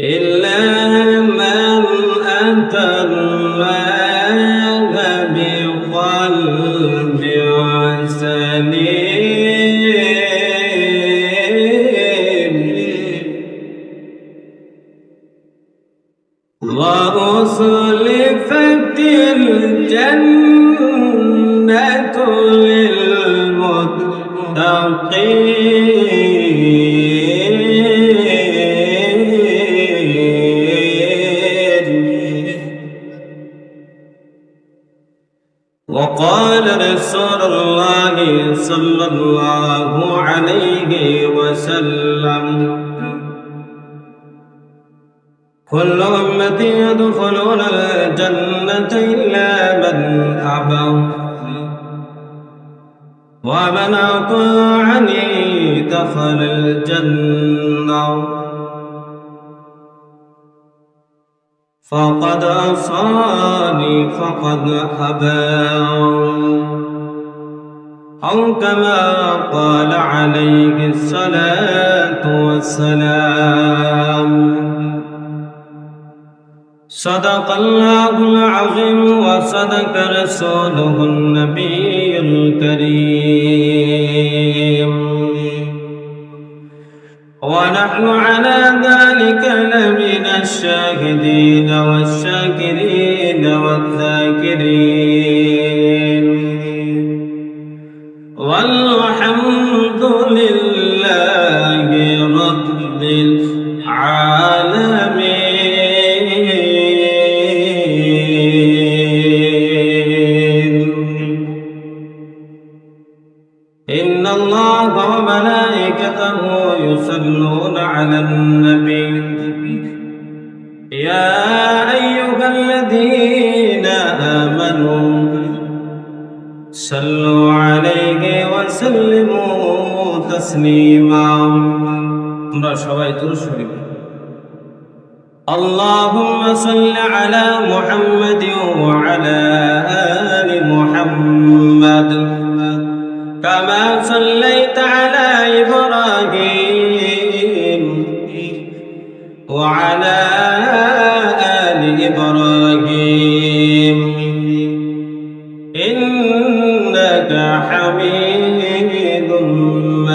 إلا ومن أطاعني دخل الجنة. فقد أصاني فقد أباه أو كما قال عليه الصلاة والسلام. صدق الله العظيم وصدق رسوله النبي الكريم. ونحن على ذلك لمن الشاهدين والشاكرين والذاكرين.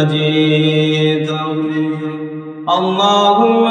مجيد اللهم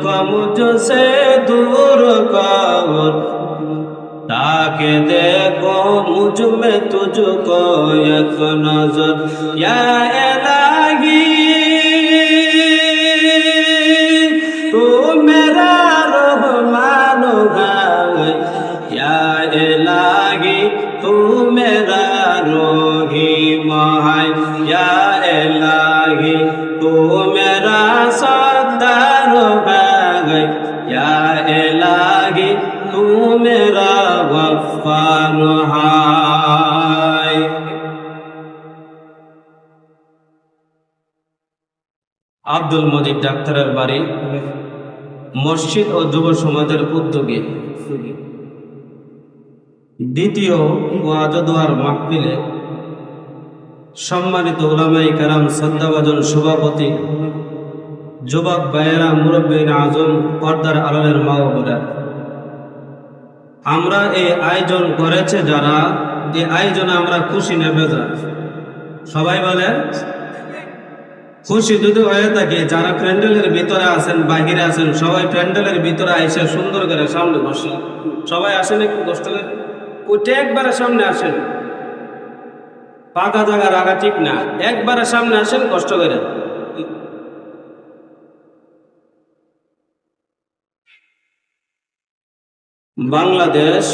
का मुझसे दूर का ताके देखो मुझमें तुझको एक नज़र। या আব্দুল মজিদ ডাক্তারের বাড়ি, মসজিদ ও যুব সমাজের উদ্যোগে। দ্বিতীয় ওয়াজদোয়ার মাহফিলে সম্মানিত ওলামাই কারাম সদ্দাবাজন সভাপতি, যুবক ভাইয়েরা, মুরব্বীন আজম, পর্দার আলমের মা আমরা এই আয়োজন করেছে যারা, এই আয়োজনে আমরা খুশি নেবে সবাই বলেন খুশি যদি হয়ে থাকে, যারা প্যান্ডেলের ভিতরে আছেন, বাহিরে আছেন, সবাই প্যান্ডেলের ভিতরে আইসে সুন্দর করে সামনে বসে। সবাই আসেন একটু করে ওইটা একবারে সামনে আসেন। পাকা জায়গা রাখা ঠিক না। একবারে সামনে আসেন, কষ্ট করে। বাংলাদেশ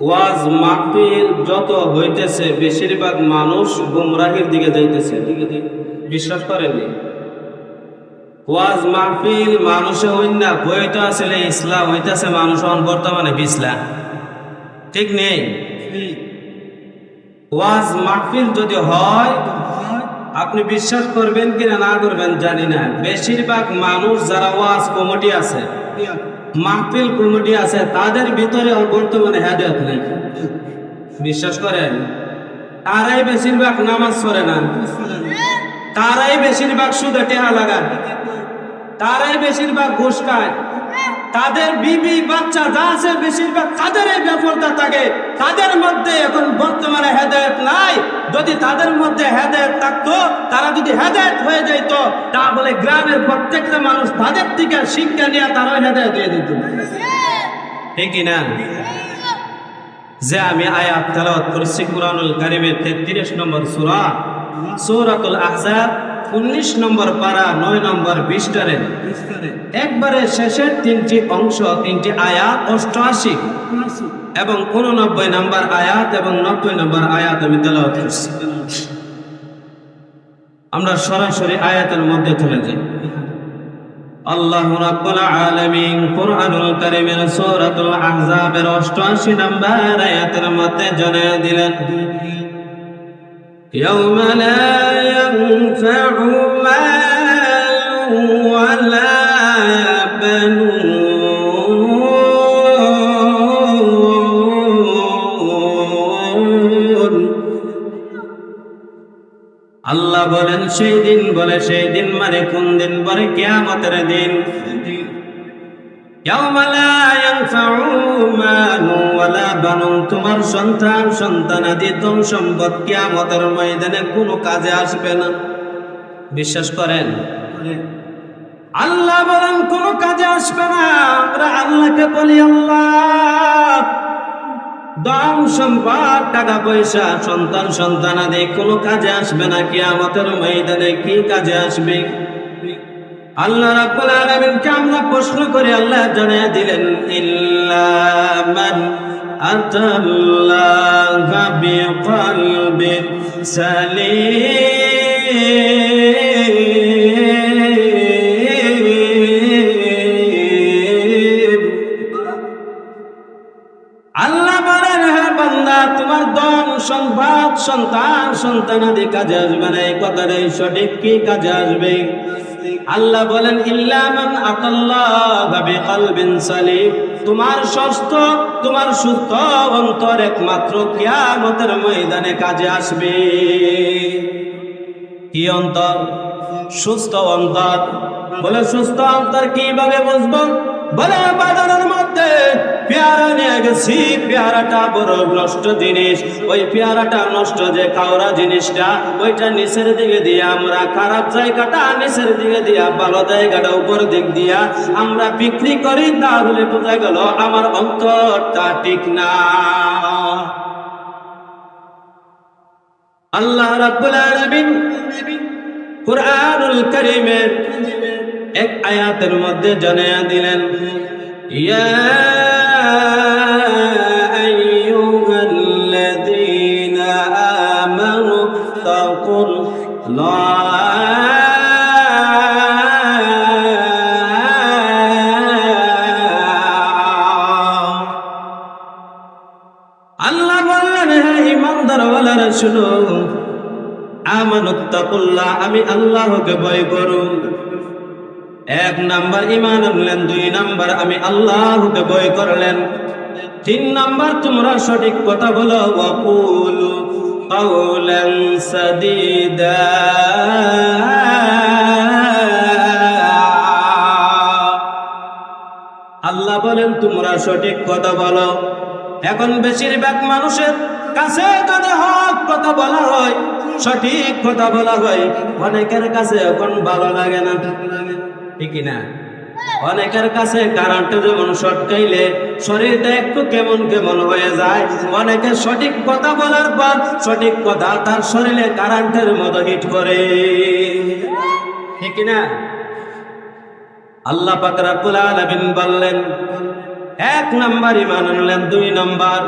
ওয়াজ মাহফিল যত হইতেছে, বেশিরভাগ মানুষ গুমরাহির দিকে যাইতেছে। বিশ্বাস করেননি? ওয়াজ মাহফিল মানুষে হইন না বইটা আসলে ইসলাম হইতেছে মানুষ, এখন বর্তমানে বিসলা ঠিক নেই? ওয়াজ মাহফিল যদি হয়, আপনি বিশ্বাস করবেন কিনা না করবেন জানি না। বেশিরভাগ মানুষ যারা ওয়াজ কমিটি আছে মাহফিল কমিটি আছে, তাদের ভিতরে বর্তমানে হেদায়ত নাই। বিশ্বাস করেন? তারাই বেশিরভাগ নামাজ পড়ে না। তারাই বেশিরভাগ সুদে টেহা লাগান তারাই বেশিরভাগ ঘুষ খায়। তাদের বিবি বাচ্চা যা আছে বেশিরভাগ তাদের এই ব্যাপারটা থাকে। তাদের মধ্যে এখন বর্তমানে হেদায়ত নাই। যদি তাদের মধ্যে হেদায়ত থাকতো, তারা যদি হেদায়ত হয়ে যেত তাহলে গ্রামের প্রত্যেকটা মানুষ তাদের থেকে শিক্ষা নিয়ে তারাও হেদায়ত হয়ে দিত ঠিক না যে আমি আয়াত তেলাওয়াত করেছি কুরআনুল তেত্রিশ নম্বর সূরা, সূরাতুল আহজাব উনিশ নম্বর পারা নয় নম্বর বিশটারে একবারে শেষের তিনটি অংশ, তিনটি আয়াত অষ্টআশি এবং উননব্বই নম্বর আয়াত এবং নব্বই নম্বর আয়াত আমি তেলাওয়াত আমরা সরাসরি আয়াতের মধ্যে চলে যাই। আল্লাহ রাব্বুল আলামিন কুরআনুল কারীমের সূরাতুল আহজাবের 88 নম্বর আয়াতের মধ্যে জানিয়ে দিলেন يوم لا ينفع مال ولا بنون আল্লাহ বলেন সেই দিন বলে সেই দিন মানে কোন দিন বলে কিয়ামতের দিন তোমার সন্তান সন্তানাদি ধন সম্পদ কিয়ামতের ময়দানে কোনো কাজে আসবে না। বিশ্বাস করেন? আল্লাহ বলেন, কোনো কাজে আসবে না। আমরা আল্লাহকে বলি, আল্লাহ দাম সম্পদ টাকা পয়সা সন্তান সন্তানাদি কোনো কাজে আসবে না। কিয়ামতের ময়দানে কি কাজে আসবে? আল্লাহ রাব্বুল আলামিনকে আমরা প্রশ্ন করে আল্লাহ জানিয়ে দিলেন, ইল্লা মান আতাল্লাহা বিকলবিন সালিম। আল্লাহ বলেন হ্যাঁ বান্দা, তোমার দম সম্পদ, সন্তান, সন্তানাদি কাজে আসবে না। এই কথাটাই সঠিক কি কাজে আসবে? আল্লাহ বলেন ইল্লামান আতাল্লাহ বিকলবিন সালিম। তোমার সুস্থ তোমার সুস্থ অন্তর একমাত্র কিয়ামতের ময়দানে কাজে আসবে। কি অন্তর? সুস্থ অন্তর। বলে সুস্থ অন্তর কীভাবে বুঝব? বলে বাজারের মধ্যে পেয়ারা নিয়ে গেছি। পেয়ারাটা বড় নষ্ট জিনিস। ওই পেয়ারাটা নষ্ট যে কাওরা জিনিসটা, ওইটা নিচের দিকে আমরা খারাপ জায়গাটা নিচের দিকে দিয়া, ভালো জায়গাটা উপর দিক দিয়া আমরা বিক্রি করি, তাহলে বোঝা গেল আমার অন্তরটা ঠিক না। আল্লাহ রাব্বুল আলামিন কুরআনুল কারীমের এক আয়াতের মধ্যে জানিয়ে দিলেন, ইয়া আইয়ুহাল্লাযীনা আল্লাহ বললেন হ্যাঁ ইমানদার বলার শুনো আমানুত্তাকুল্লাহ, আমি আল্লাহকে ভয় করুন। এক নাম্বার ইমান আনলেন, দুই নাম্বার আমি আল্লাহকে ভয় করলেন। তিন নাম্বার তোমরা সঠিক কথা বলো, ওয়াকুল কাউলান আল্লাহ বলেন, তোমরা সঠিক কথা বলো। এখন বেশিরভাগ মানুষের কাছে যদি হক কথা বলা হয়, সঠিক কথা বলা হয়, অনেকের কাছে এখন ভালো লাগে না। ঠিক না অনেকের কাছে কারেন্টে যেমন শটকাইলে শরীরটা একটু কেমন কেমন হয়ে যায়। অনেকে সঠিক কথা বলার পর সঠিক কথা তার শরীরে কারেন্টের মতো হিট করে। ঠিক না আল্লাহ পাক রাব্বুল আলামিন বললেন, এক নাম্বার ইমান আনলেন, দুই নাম্বার।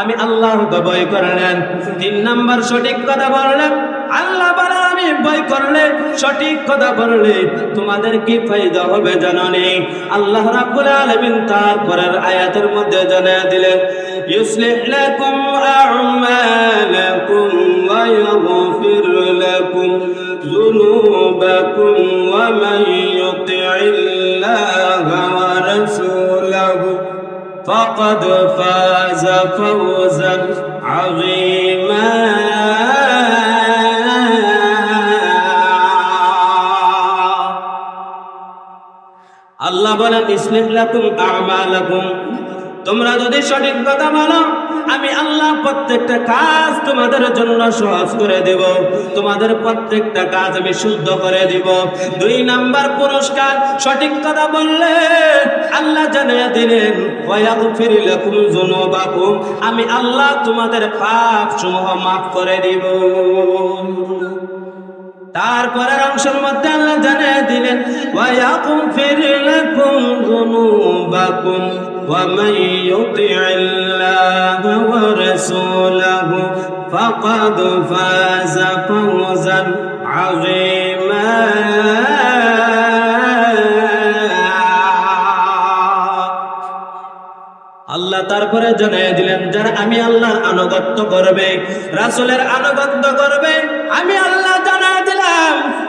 আমি আল্লাহকে ভয় করলেন তিন নাম্বার সঠিক কথা বললেন আল্লাহ বলে আমি ভয় করলে সঠিক কথা বললে তোমাদের কি ফায়দা হবে জানো নেই আল্লাহ রাব্বুল আলামিন তারপরের আয়াতের মধ্যে জানিয়ে দিলেন يصلح لكم أعمالكم ويغفر لكم ذنوبكم ومن يطع الله ورسوله فقد فاز فوزا عظيما ইসলিম লাকুম আমালাকুম। তোমরা যদি সঠিক কথা বলো, আমি আল্লাহ প্রত্যেকটা কাজ তোমাদের জন্য সহজ করে দেব। তোমাদের প্রত্যেকটা কাজ আমি শুদ্ধ করে দিব। দুই নাম্বার পুরস্কার, সঠিক কথা বললে আল্লাহ জানিয়ে দিলেন আমি আল্লাহ তোমাদের পাপ সমূহ মাফ করে দিব। তারপরের অংশের মধ্যে আল্লাহ জানিয়ে দিলেন ওয়াগফির লাকুম যুনুবাকুম ومن يطع الله ورسوله فقد فاز فوزا عظيما আল্লাহ তারপরে জানিয়ে দিলেন যারা আমি আল্লাহর আনুগত্য করবে রাসূলের আনুগত্য করবে আমি আল্লাহ জানিয়ে দিলাম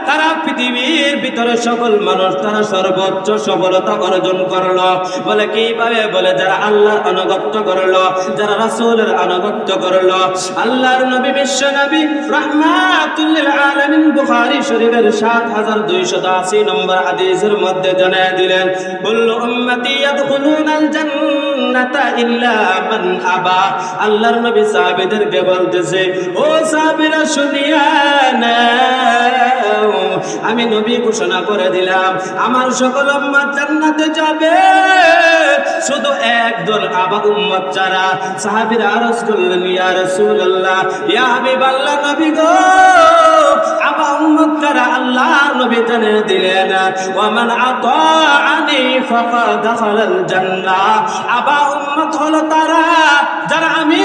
তারা পৃথিবীর ভিতরে সকল মানুষ তারা সর্বোচ্চ সফলতা অর্জন করল। বলে কীভাবে? বলে যারা আল্লাহর আনুগত্য করল, যারা রাসূলের আনুগত্য করল। আল্লাহর নবী বিশ্ব নবী রাহমাতুল্লিল আলামিন বুখারী শরীফের 7280 নম্বর মধ্যে দিলেন আবা। আল্লাহর ও শুনিয়া নাও। আমি নবী ঘোষণা করে দিলাম, আমার সকল উম্মত জান্নাতে যাবে। শুধু একদল আবা উম্মত যারা সাহাবীরা আরজ করলেন, ইয়া রাসূলুল্লাহ, ইয়া হাবিবাল্লাহ, নবী গো তারা যারা আমি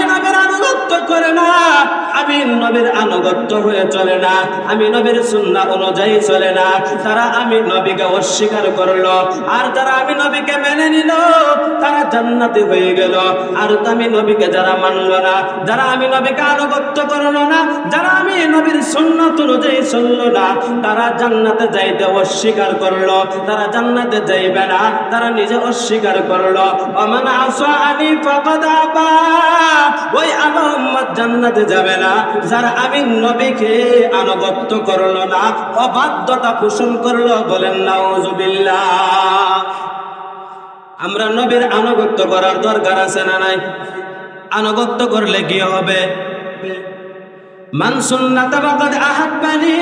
নবীর আনুগত্য হয়ে চলে না, আমি নবীর সুন্নাহ অনুযায়ী চলে না। তারা আমি নবীকে অস্বীকার করল, আর যারা আমি নবীকে মেনে নিল, তারা জান্নাতে হয়ে গেল। আর আমি নবীকে যারা মানলো না, যারা আমি নবীকে আনুগত্য করল না, যারা আমি নবীর সুন্নাত অনুযায়ী না তারা জান্নাতে যাইতে অস্বীকার করল। তারা জান্নাতে যাইবে না, তারা নিজে অস্বীকার করল। ওই আমার জান্নাতে যাবে না, যারা আমি নবীকে আনুগত্য করল না, অবাধ্যতা পোষণ করল বলেন, নাউজুবিল্লাহ। আমরা নবীর আনুগত্য করার দরকার আছে না নাই? আনুগত্য করলে কি হবে? মান সুন্নাত বাকাদ আহাব্বানি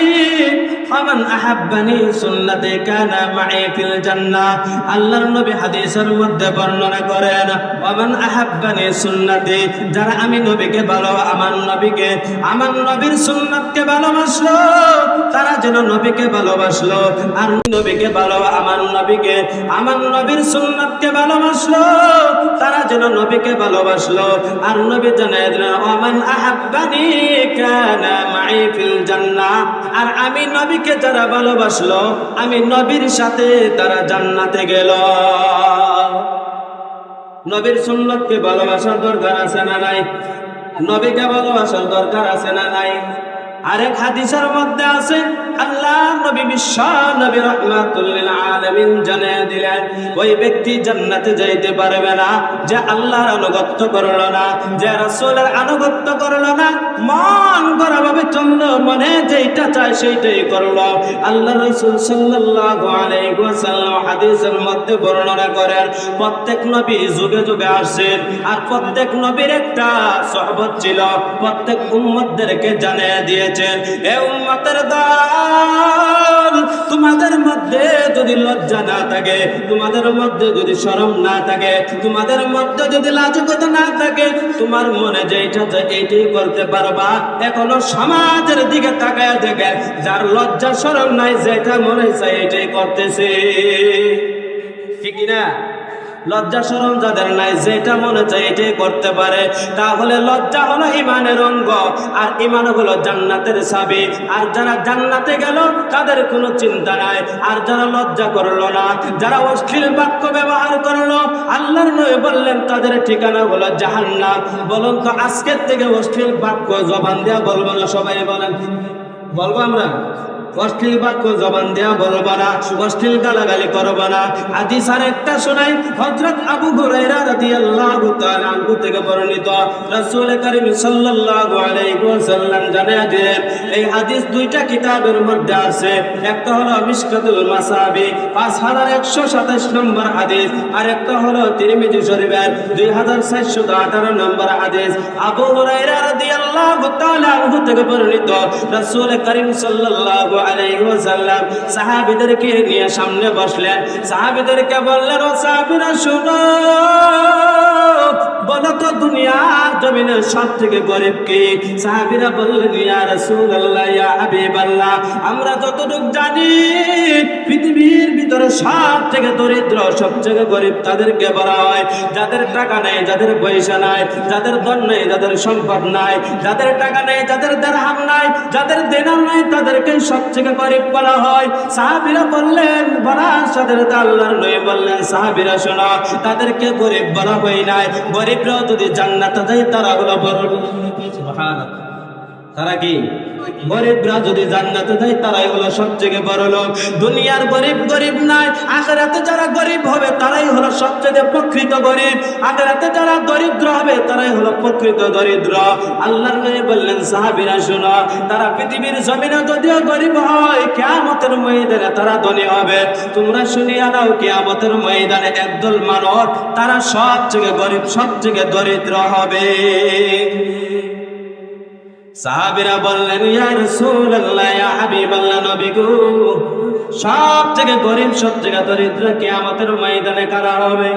ফামান আহাব্বানি সুন্নাতে কানা মাই ফিল জান্নাহ। আল্লাহর নবী হাদিসের মধ্যে বর্ণনা করেন, ওয়ামান আহাব্বানি সুন্নাতে, যারা আমি নবীকে ভালো, আমার নবীকে, আমার নবীর সুন্নাতকে ভালোবাসলো, তারা যেন নবীকে ভালোবাসলো, আর নবীকে ভালো, আমার নবীকে, আমার নবীর সুন্নাতকে ভালোবাসলো, তারা যেন নবীকে ভালোবাসলো, আর নবী জানায় দিলেন ওমান আহাব্বানি কানা মাই ফিল জান্নাহ। আর আমি নবীকে যারা ভালোবাসলো, আমি নবীর সাথে তারা জান্নাতে গেল। নবীর সুন্নতকে ভালোবাসার দরকার আছে না নাই? নবীকে ভালোবাসার দরকার আছে না নাই? আরেক হাদিসের মধ্যে আছে আল্লাহ নবী বিশ্ব নবী রহমাতুল্লিল আলামিন দিলেন, ওই ব্যক্তি জান্নাতে যাইতে পারবে না, যে আল্লাহর না, যে আনুগত্য মন মনে যেটা মধ্যে করেন, প্রত্যেক নবী যুগে যুগে আসেন আর প্রত্যেক নবীর একটা সহবত ছিল, প্রত্যেক উম্মতদেরকে জানিয়ে দিয়েছেন, এ উম্মতের তোমাদের মধ্যে যদি লজ্জা না থাকে, তোমাদের মধ্যে যদি শরম না থাকে, তোমাদের মধ্যে যদি লাজকতা না থাকে, তোমার মনে যেটা চায় এইটাই করতে পারবা, এখনও সমাজের দিকে তাকায় দেখে, যার লজ্জা, শরম নাই, যেটা মনে চায় এটাই করতেছে। ঠিক না লজ্জা সরম যাদের নাই, যেটা মনে চায় এটাই করতে পারে। তাহলে লজ্জা হলো ইমানের অঙ্গ, আর ইমান হলো জান্নাতের চাবি। আর যারা জান্নাতে গেল, তাদের কোনো চিন্তা নাই। আর যারা লজ্জা করল না, যারা অশ্লীল বাক্য ব্যবহার করল, আল্লাহর নয় বললেন, তাদের ঠিকানা হলো জাহান্নাম। বলুন তো, আজকের থেকে অশ্লীল বাক্য জবান দেওয়া বলব না সবাই বলেন? বলব আমরা? অশ্লীল বাক্য জবান দেয়া বলব না অশ্লীল গালাগালি করব না হাদিস আর একটা শোনাই, হযরত আবু থেকে বর্ণিত। রাসূল করিম সাল্লাল্লাহু আলাইহি ওয়াসাল্লাম দিলেন এই হাদিস দুইটা কিতাবের মধ্যে আছে। একটা হলো মিশকাতুল মাসাবি 5127 নম্বর হাদিস। আর একটা হলো তিরমিজি শরীফের 2418 নম্বর হাদিস। আবু হুরায়রা রাদিয়াল্লাহু থেকে বর্ণিত রাসূল করিম সাল্লাল্লাহু আলাইহি ওয়াসাল্লাম সাহাবীদেরকে নিয়ে সামনে বসলেন। সাহাবীদেরকে বললেন, ও সাহাবীরা, শুনো। বলো তো দুনিয়ার জমিনের সব থেকে গরিব কে? সাহাবীরা বললেন, ইয়া রাসূলুল্লাহ, ইয়া হাবিবাল্লাহ, আমরা যতটুকু জানি, পৃথিবীর ভিতরে সব থেকে দরিদ্র সব থেকে গরিব তাদেরকে বলা হয়। যাদের টাকা নেই, যাদের পয়সা নাই, যাদের ধন নেই, যাদের সম্পদ নাই, যাদের টাকা নেই, যাদের দেড়হাম নাই, যাদের নাই, তাদেরকে সব থেকে গরিব বলা হয়। সাহাবীরা বললেন সাথে সাথে আল্লাহর নবী বললেন, সাহাবীরা শোনো, তাদেরকে গরিব বলা হয় নাই। গরিবরাও যদি জান্নাতে যায় তারা হলো বড় সুবহানাল্লাহ। তারা কি? গরিবরা যদি জান্নাতে যায়, তারাই হলো সবচেয়ে বড় লোক। দুনিয়ার গরিব গরিব নাই, আখেরাতে যারা গরিব হবে, তারাই হলো সবচেয়ে প্রকৃত গরিব। আখেরাতে যারা দরিদ্র হবে, তারাই হলো প্রকৃত দরিদ্র। আল্লাহর নবী বললেন, সাহাবীরা, শুনো, তারা পৃথিবীর জমিনে যদিও গরিব হয়, কিয়ামতের ময়দানে তারা ধনী হবে। তোমরা শুনিয়া নাও কিয়ামতের ময়দানে একদল মানব তারা সবচেয়ে গরিব, সবচেয়ে দরিদ্র হবে। সাহাবীরা বললেন, ইয়া রাসূলুল্লাহ, ইয়া হাবিবাল্লাহ নবী গো সব থেকে গরিব সব থেকে দরিদ্র কিয়ামতের ময়দানে কারা হবে?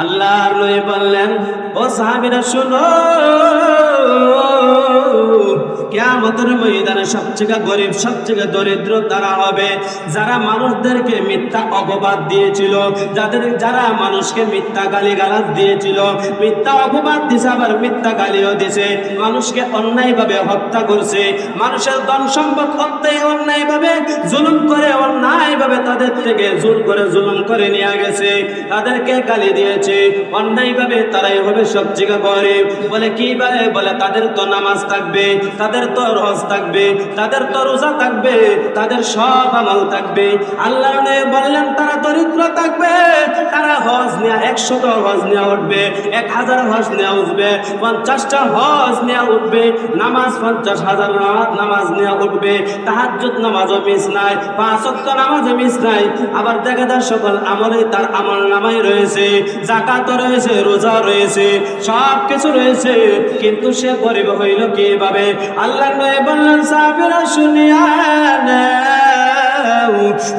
আল্লাহর নবী বললেন, ও সাহাবীরা, শুনো কিয়ামতের ময়দানে সবচেয়ে গরিব, সবচেয়ে দরিদ্র তারা হবে। যারা মানুষদেরকে মিথ্যা অপবাদ দিয়েছিল, যাদের, যারা মানুষকে মিথ্যা গালি গালাজ দিয়েছিল, মিথ্যা অপবাদ দিছে, আবার মিথ্যা গালিও দিছে। মানুষকে অন্যায়ভাবে হত্যা করছে। মানুষের ধন সম্পদ হত্যায় অন্যায়ভাবে জুলুম করে, অন্যায়ভাবে তাদের থেকে জুল করে, জুলুম করে নিয়ে গেছে। তাদেরকে গালি দিয়েছে। অন্যায়ভাবে তারাই হবে সবচেয়ে গরিব। বলে কি বলে বলে তাদের তো নামাজ থাকবে, তাদের তো রহজ থাকবে, তাদের তো রোজা থাকবে, তাদের সব আমল থাকবে। আল্লাহ বললেন, তারা দরিদ্র থাকবে, তারা হজ নেওয়া একশত হজ নেওয়া উঠবে, এক হাজার হজ নেওয়া উঠবে, পঞ্চাশটা হজ নেওয়া উঠবে, নামাজ পঞ্চাশ হাজার নামাজ নামাজ নেওয়া উঠবে, তাহাজ্জুদ নামাজও মিস নাই, পাঁচ নামাজও মিস নাই। আবার দেখা যায়, সকল আমলে তার আমল নামাই রয়েছে, জাকাতও রয়েছে রোজা রয়েছে সব কিছু রয়েছে, কিন্তু সে গরিব হইল কীভাবে? আল্লাহ নয় বললেন, সাহাবীরা শুনিয়া।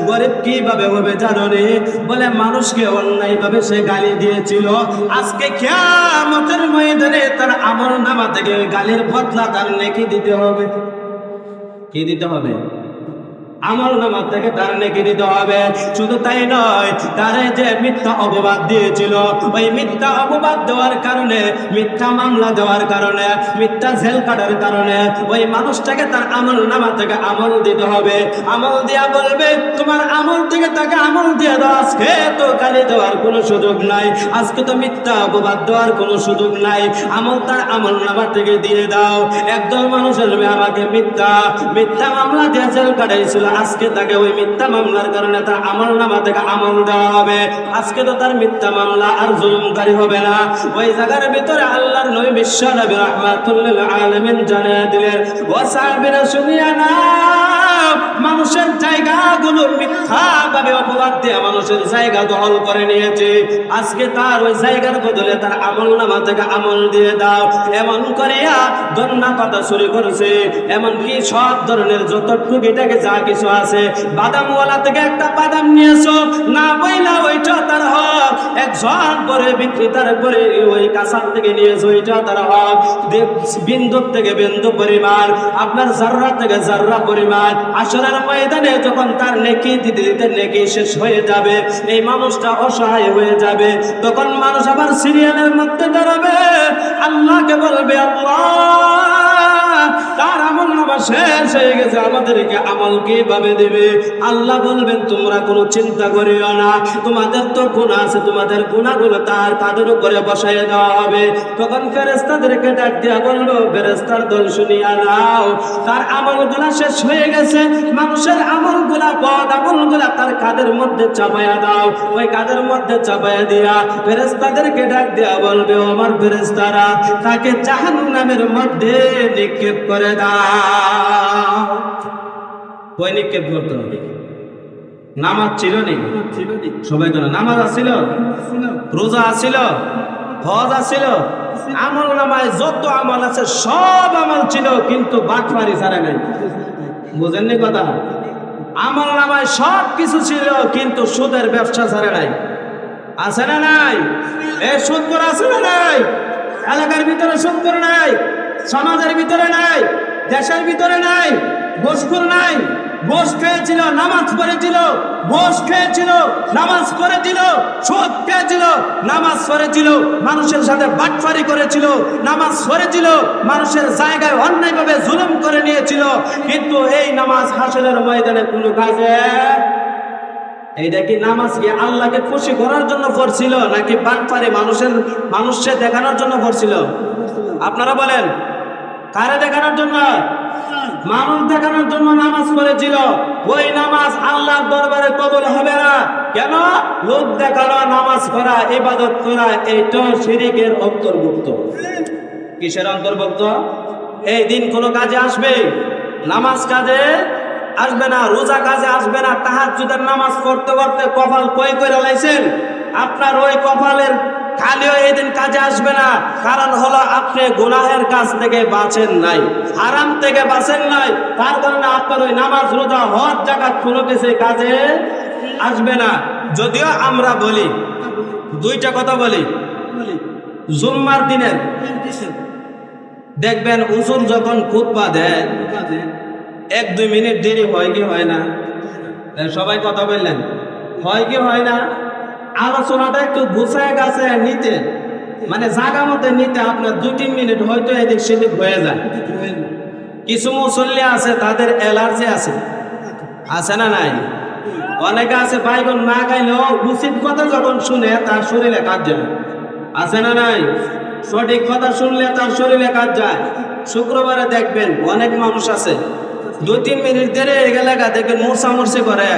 গরিব কীভাবে হবে জানো রে? বলে, মানুষকে অন্যায় ভাবে সে গালি দিয়েছিল। আজকে খেয়ামতের ময়দানে তার আমল নামা থেকে গালির বদলা তার নেকি দিতে হবে। কি দিতে হবে? আমল নামা থেকে তার নেকি দিতে হবে। শুধু তাই নয়, তারে যে মিথ্যা অপবাদ দিয়েছিল, ওই মিথ্যা অপবাদ দেওয়ার কারণে, মিথ্যা মামলা দেওয়ার কারণে, মিথ্যা জেল কাটার কারণে, ওই মানুষটাকে তার আমল নামা থেকে আমল দিতে হবে। আমল দিয়া বলবে, তোমার আমল থেকে তাকে আমল দিয়ে দাও, আজকে তো গালি দেওয়ার কোনো সুযোগ নাই, আজকে তো মিথ্যা অপবাদ দেওয়ার কোনো সুযোগ নাই, আমল তার আমল নামা থেকে দিয়ে দাও। একদল মানুষ আসবে আমাকে মিথ্যা মিথ্যা মামলা দিয়ে জেল কাটাইছিল আজকে তাকে ওই মিথ্যা মামলার কারণে তার আমল নামা থেকে আমল দেওয়া হবে। আজকে তো তার মিথ্যা মামলা আর জুলুমকারী হবে না। ওই জায়গার ভিতরে আল্লাহর নবী বিশ্ব নবী রহমাতুল্লিল আলমিন জানিয়ে দিলেন, ও সাহাবিরা, শুনিয়া না মিথ্যা ভাবে অপবাদ দিয়ে মানুষের জায়গা দখল করে নিয়েছে। আজকে তার ওই জায়গার বদলে তার আমল নামা থেকে আমল দিয়ে দাও। এমন করিয়া গন্না কথা শুরু করেছে। এমনকি সব ধরনের যত টুকিটাকে যা কিছু আছে, বাদামওয়ালা থেকে একটা বাদাম নিয়েছো, না বইলা ওইটা তার হক। একজন করে বিক্রেতার করে ওই কাঁচার থেকে নিয়েছো, ওইটা তার হক। দে- বিন্দু থেকে বিন্দু পরিমাণ, আপনার জাররা থেকে জাররা পরিমাণ। আসরের ময়দানে যখন তার নেকি দিতে দিতে নেকি শেষ হয়ে যাবে, এই মানুষটা অসহায় হয়ে যাবে। তখন মানুষ আবার সিরিয়ালের মধ্যে দাঁড়াবে। আল্লাহকে বলবে, আল্লাহ! শেষ হয়ে গেছে, আমাদেরকে আমল কীভাবে দেবে? আল্লাহ বলবেন, তোমরা কোনো চিন্তা করিও না। তোমাদের তো গুণা আছে, তোমাদের গুণাগুলো তার তাদের উপরে বসাইয়ে দেওয়া হবে। তখন ফেরেস্তাদেরকে ডাক দিয়া বলব ফেরেস্তার দল শুনিয়া নাও, তার আমলগুলা শেষ হয়ে গেছে। মানুষের আমলগুলা, পদ আমলগুলা তার কাদের মধ্যে চাপায়া দাও। ওই কাদের মধ্যে চাপায়া দিয়া ফেরেস্তাদেরকে ডাক দিয়া বলবে আমার ফেরেস্তারা তাকে জাহান্নামের মধ্যে নিক্ষেপ করে দাও। কই নিক্ষেপ করতে হবে। নামাজ ছিল নি সবাই তো। নামাজ আছিল, রোজা আছিল, হজ আছিল, আমল নামায় যত আমল আছে সব আমল ছিল, কিন্তু বাটফারি ছাড়া নাই। বুঝেননি কথা? আমল নামায় সব কিছু ছিল, কিন্তু সুদের ব্যবসা ছাড়া নাই। আছে না নাই? এ সুদ করে আছে না নাই? এলাকার ভিতরে সুদ করে নাই? সমাজের ভিতরে নাই? দেশের ভিতরে নাই ঘুষখোর নাই ঘোষ খেয়েছিল, নামাজ পড়েছিল ঘোষ খেয়েছিল, নামাজ পড়েছিল সুদ খেয়েছিল, নামাজ পড়েছিল, মানুষের সাথে বাটফারি করেছিল, নামাজ পড়েছিল, মানুষের জায়গায় অন্যায়ভাবে জুলুম করে নিয়েছিল, কিন্তু এই নামাজ হাসনের ময়দানে কোনো কাজে এইটা কি নামাজ কি আল্লাহকে খুশি করার জন্য পড়ছিল, নাকি বাটপারে মানুষের, মানুষকে দেখানোর জন্য পড়ছিল? আপনারা বলেন। কারে দেখানোর জন্য? মানুষ দেখানোর জন্য নামাজ পড়েছিল। ওই নামাজ আল্লাহর দরবারে কবল হবে না। কেন? লোক দেখানো, নামাজ পড়া, ইবাদত করা, এইটা শিরিকের অন্তর্ভুক্ত। কিসের অন্তর্ভুক্ত? এই দিন কোনো কাজে আসবে? নামাজ কাজে আসবে না, রোজা কাজে আসবে না। তাহাজ্জুদের নামাজ করতে করতে কপাল কই করে লাইছেন? আপনার ওই কপালের খালিও এই দিন কাজে আসবে না। কারণ হলো আপনি গুনাহের কাজ থেকে বাঁচেন নাই। হারাম থেকে বাঁচেন নাই। তার কারণে আপনার ওই নামাজ, রোজা, হজ জায়গা কোনো কিছু কাজে আসবে না। যদিও আমরা বলি, দুইটা কথা বলি। জুম্মার দিনের দেখবেন উসুর যখন খুতবা দেয়, এক, দুই মিনিট দেরি হয় কি হয় না? সবাই কথা বললেন। হয় কি হয় না? আলোচনাটা একটু গুছায় গাছে নিতে। মানে জাগা মতে নিতে আপনার দুই তিন মিনিট, হয়তো এদিক সেদিক হয়ে যায়। কিছু মুসল্লি আছে, তাদের অ্যালার্জি আছে। আছে না নাই? অনেকে আছে, বাইগন না গাইলেও উচিত কথা যখন শুনে তার শরীরে কাজ যায়। আছে না নাই? সঠিক কথা শুনলে তার শরীরে কাজ যায়। শুক্রবারে দেখবেন অনেক মানুষ আছে দুই তিন মিনিট হয়ে গেলে গা দেখবেন মূর্ছা মূর্ছি করে।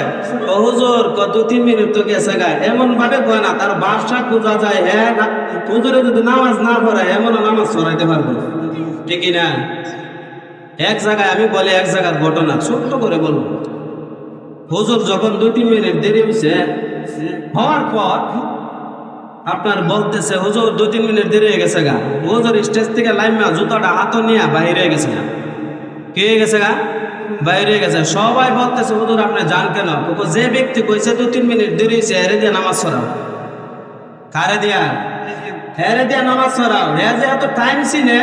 ও হুজুর দু তিন মিনিট তো গেছে গা। এমন ভাবে কয় না, তার বাসা বোঝা যায় হ্যাঁ হুজুরে যদি নামাজ না পড়ে এমন নামাজ পড়াইতে পারব। ঠিকই না? এক জায়গায় আমি বলি, এক জায়গার ঘটনা ছোট্ট করে বলব। হুজুর যখন দুই তিন মিনিট দেরি হয়েছে হওয়ার পর আপনার বলতেছে, হুজুর দুই তিন মিনিট দেরি হয়ে গেছে গা। হুজুর স্টেজ থেকে লাইমা জুতাটা হাত নিয়ে বাইরে গেছে গা। কে গেছে গা? বাইরে গেছে। সবাই বলতেছে, হুজুর, আপনি যান কেন? যে ব্যক্তি কইছে দু তিন মিনিট দেরি হয়েছে হেরে দিয়ে নামাজ পড়াও কারে দিয়া? হেরে দিয়া নামাজ পড়াও হে যে এত টাইম চিনে,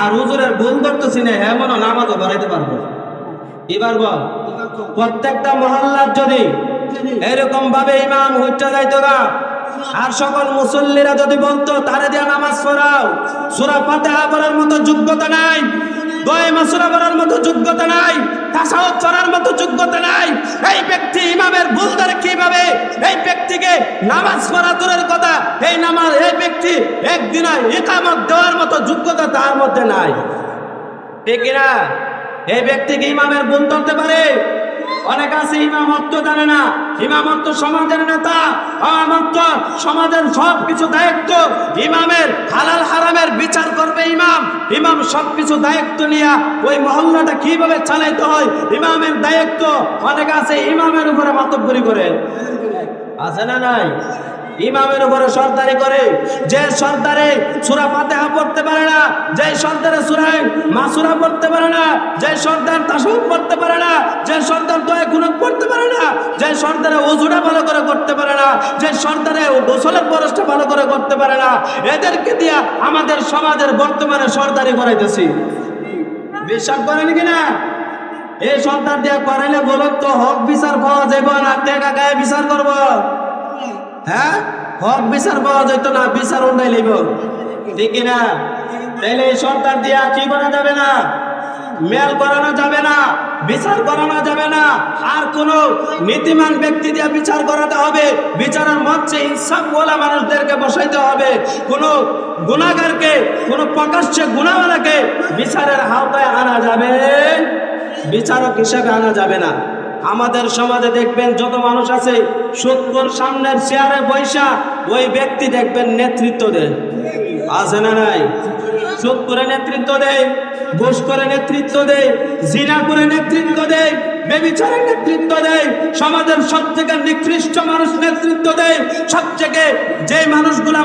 আর হুজুরের ভুল করতেছি না হ্যাঁ মনে নামাজও পড়াইতে পারব। এবার বল, প্রত্যেকটা মহল্লার যদি এরকম ভাবে ইমাম হইতে যাইতো না, আর সকল মুসল্লিরা যদি বলতো, তারে দিয়ে নামাজ পড়াও সুরা ফাতেহা পড়ার মতো যোগ্যতা নাই। দয়ে মাসুরা পড়ার মতো যোগ্যতা নাই, তাসাউদ পড়ার মতো যোগ্যতা নাই। এই ব্যক্তি ইমামের ভুল ধরে কীভাবে, এই ব্যক্তিকে নামাজ পড়া দূরের কথা, এই নামাজ, এই ব্যক্তি একদিন একামত দেওয়ার মতো যোগ্যতা তার মধ্যে নাই। ঠিক এই ব্যক্তিকে ইমামের ভুল ধরতে পারে? অনেক আছে ইমামত্ব জানে না, ইমামত্ব সমাজের নেতা, ইমামত্ব সমাজের সব কিছু দায়িত্ব, ইমামের হালাল হারামের বিচার করবে ইমাম ইমাম সব কিছু দায়িত্ব নিয়ে ওই মহল্লাটা কীভাবে চালাইতে হয়, ইমামের দায়িত্ব, অনেক আছে ইমামের উপরে মাতব্বরি করে। আছে না নাই? ইমামের উপরে সর্দারি করে। যে সর্দারে সুরা ফাতেহা পড়তে পারে না, যে সর্দারে সুরায় মাসুরা পড়তে পারে না, যে সর্দার তাসব পড়তে পারে না, যে সর্দার দয়া গুণক পড়তে পারে না, যে সর্দারে ওজুটা ভালো করে করতে পারে না, যে সর্দারে গোসলের পরশটা ভালো করে করতে পারে না, এদেরকে দিয়া আমাদের সমাজের বর্তমানে সর্দারি করাইতেছি। বিশ্বাস করেন কিনা এই সন্তান দিয়ে করাইলে বলত তো, হক বিচার পাওয়া যাইব না টেকা গায়ে বিচার করব? হ্যাঁ? হক বিচার পাওয়া যাইতো না, বিচার উন্ডাই লইব। ঠিক না তাইলে এই সন্তান দিয়া কি করা যাবে না? মেল করানো যাবে না, বিচার করানো যাবে না। আর কোন নীতিমান ব্যক্তি দিয়ে বিচার করাতে হবে। বিচারের মঞ্চে বলা মানুষদেরকে বসাইতে হবে। কোন গুণাগারকে কোন প্রকাশ্যে গুণাওয়ালাকে বিচারের আওতায় আনা যাবে। বিচারক হিসেবে আনা যাবে না। আমাদের সমাজে দেখবেন যত মানুষ আছে, সত্তর সামনের চেয়ারে বৈশা ওই ব্যক্তি দেখবেন নেতৃত্ব দেয় আছে না নাই? চোখ করে নেতৃত্ব দেয় ঘুষ করে নেতৃত্ব দেয় জিনা করে নেতৃত্ব দেয় নেতৃত্ব দেয় সমাজের নিকৃষ্ট মানুষ নেতৃত্ব দেয় মানুষগুলা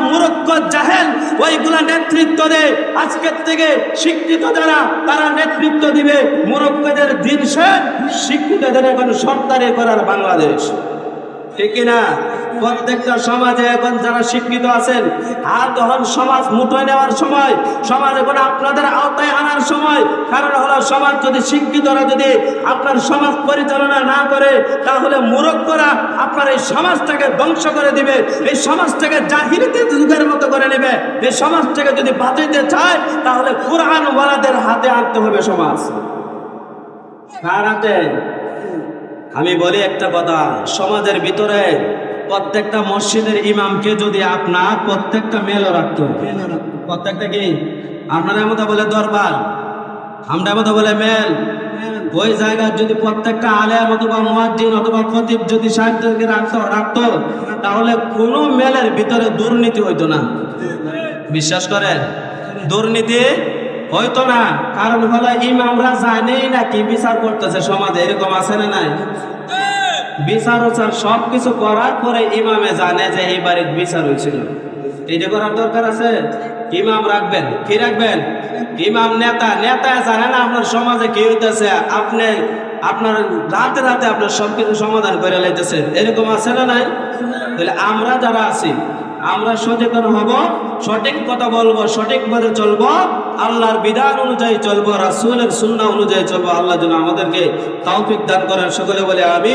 ওইগুলা নেতৃত্ব দেয় আজকের থেকে শিক্ষিত তারা নেতৃত্ব দিবে। দিন শেষ সর্দারি করার বাংলাদেশ। ঠিক কিনা? প্রত্যেকটা সমাজে এখন যারা শিক্ষিত আছেন আর তখন সমাজ, মুঠোয় নেওয়ার সময়, সমাজ এখন আপনাদের আওতায় আনার সময়। কারণ হলো, সমাজ যদি শিক্ষিতরা যদি আপনার সমাজ পরিচালনা না করে, তাহলে মুরক্করা আপনার এই সমাজটাকে ধ্বংস করে দিবে, এই সমাজটাকে জাহিরিতে যুগের মতো করে নেবে। এই সমাজটাকে যদি বাঁচাইতে চায়, তাহলে কোরআন ওয়ালাদের হাতে আনতে হবে সমাজ। আমি বলি একটা কথা সমাজের ভিতরে প্রত্যেকটা মসজিদের ইমামকে যদি আপনার প্রত্যেকটা মেলও রাখতো প্রত্যেকটা কি? আপনারা মতো বলে দরবার আমরা মতো বলে মেল। ওই জায়গার যদি প্রত্যেকটা আলেম অথবা মুয়াজ্জিন অথবা খতিব যদি সাহেবদেরকে রাখতো রাখতো তাহলে কোনো মেলের ভিতরে দুর্নীতি হইতো না। বিশ্বাস করেন? দুর্নীতি হয়তো না, কারণ হলো ইমামরা জানেই না কি বিচার করতেছে সমাজে, এরকম আছে না নাই? বিচার উচার সব কিছু করার পরে ইমামে জানে যে এই বাড়ির বিচার হয়েছিল। এটা করার দরকার আছে? ইমাম রাখবেন। কি রাখবেন? ইমাম নেতা। নেতা জানে না আপনার সমাজে কি হইতেছে। আপনি, আপনার রাতে রাতে আপনার সবকিছু সমাধান করে লাইতেছেন। এরকম আছে না নাই? তাহলে আমরা যারা আছি আমরা সচেতন হব, সঠিক কথা বলব, সঠিক পথে চলবো, আল্লাহর বিধান অনুযায়ী চলবো, রাসুলের সুন্না অনুযায়ী চলবো, আল্লাহ যেন আমাদেরকে তৌফিক দান করেন। সকলে বলে আমি